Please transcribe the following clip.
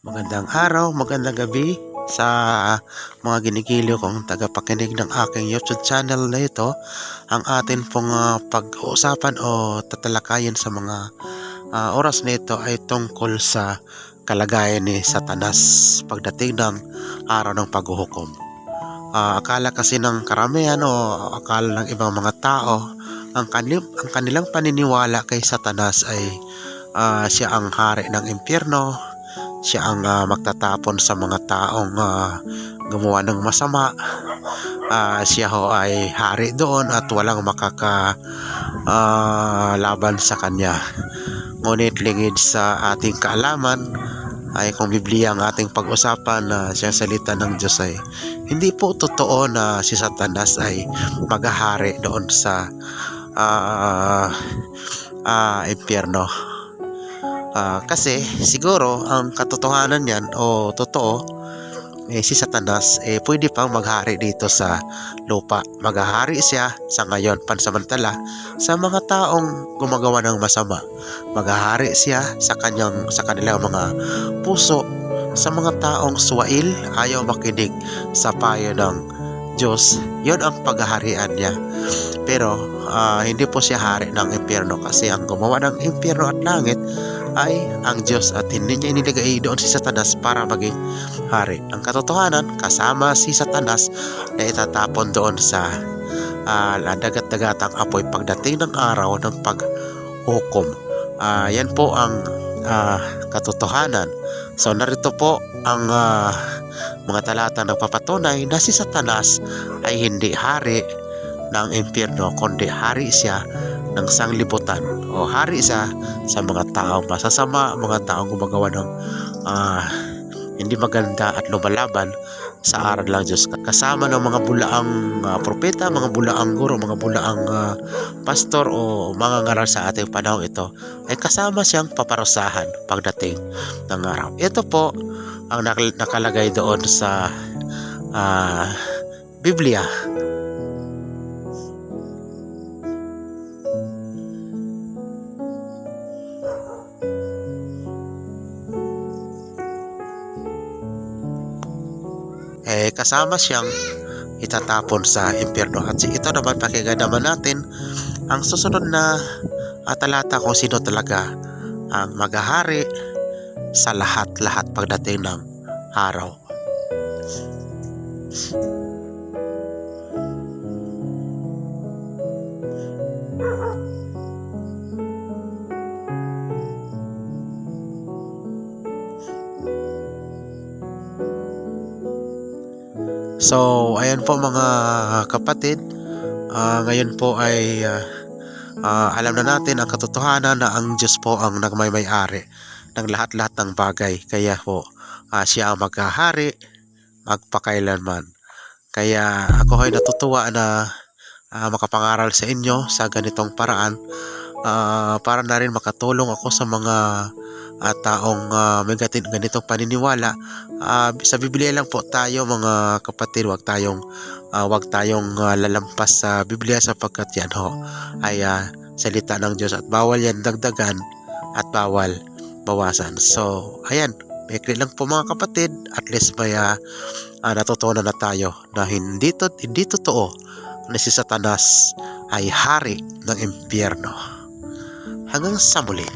Magandang araw, magandang gabi sa mga ginigiliw kong tagapakinig ng aking YouTube channel na ito. Ang atin pong ah, pag-uusapan o tatalakayin sa mga ah, oras na ito ay tungkol sa kalagayan ni Satanas pagdating ng araw ng paghuhukom. Ah, akala kasi ng karamihan o akala ng ibang mga tao ang, kanil- ang kanilang paniniwala kay Satanas ay ah, siya ang hari ng impyerno, siya ang ah, magtatapon sa mga taong ah, gumawa ng masama. Ah, siya ho ay hari doon at walang makaka ah, laban sa kanya. Ngunit lingid sa ating kaalaman ay kung Biblia ang ating pag-usapan na siyang salita ng Diyos ay hindi po totoo na si Satanas ay maghahari doon sa ah ah, impyerno. Ah, kasi siguro ang katotohanan niyan o totoo eh, si Satanas eh, pwede pang maghari dito sa lupa. Maghahari siya sa ngayon pansamantala sa mga taong gumagawa ng masama. Maghahari siya sa kanyang sa kanilang mga puso sa mga taong suwail ayaw makinig sa payo ng Diyos. Yon ang paghaharian niya. Pero ah, hindi po siya hari ng impyerno kasi ang gumawa ng impyerno at langit ay ang Diyos at hindi niya inilagay doon si Satanas para maging hari. Ang katotohanan, kasama si Satanas na itatapon doon sa uh, dagat-dagatang apoy pagdating ng araw ng paghukom. Ah, yan po ang ah, katotohanan. So narito po ang ah, mga talata nagpapatunay na si Satanas ay hindi hari ng impyerno kundi hari siya ng sanglibutan o hari siya sa mga taong masasama, mga taong gumagawa ng ah, hindi maganda at lumalaban sa aral ng Diyos. Kasama ng mga bulaang ah, propeta, mga bulaang guro, mga bulaang ah, pastor o mga ngaral sa ating panahon ito ay kasama siyang paparusahan pagdating ng araw. Ito po ang nak- nakalagay doon sa ah, Biblia eh kasama siyang itatapon sa impyerno. At ito naman pakinggan naman natin ang susunod na ah, talata kung sino talaga ang maghahari sa lahat-lahat pagdating ng araw. So, ayan po mga kapatid. Ah, ngayon po ay ah, ah, alam na natin ang katotohanan na ang Diyos po ang nagmay-may-ari ng lahat-lahat ng bagay. Kaya po, ah, siya ang maghahari magpakailanman. Kaya ako ay natutuwa na ah, makapangaral sa inyo sa ganitong paraan ah, para na rin makatulong ako sa mga ah, taong ah, may ganitong paniniwala Ah, sa Biblia lang po tayo mga kapatid, wag tayong ah, wag tayong ah, lalampas sa Biblia sapagkat yan ho ay ah, salita ng Diyos at bawal yan dagdagan at bawal bawasan. So, ayan, maikli lang po mga kapatid, at least may ah, ah, natutunan na tayo na hindi to, hindi totoo na si Satanas ay hari ng impyerno. Hanggang sa muli.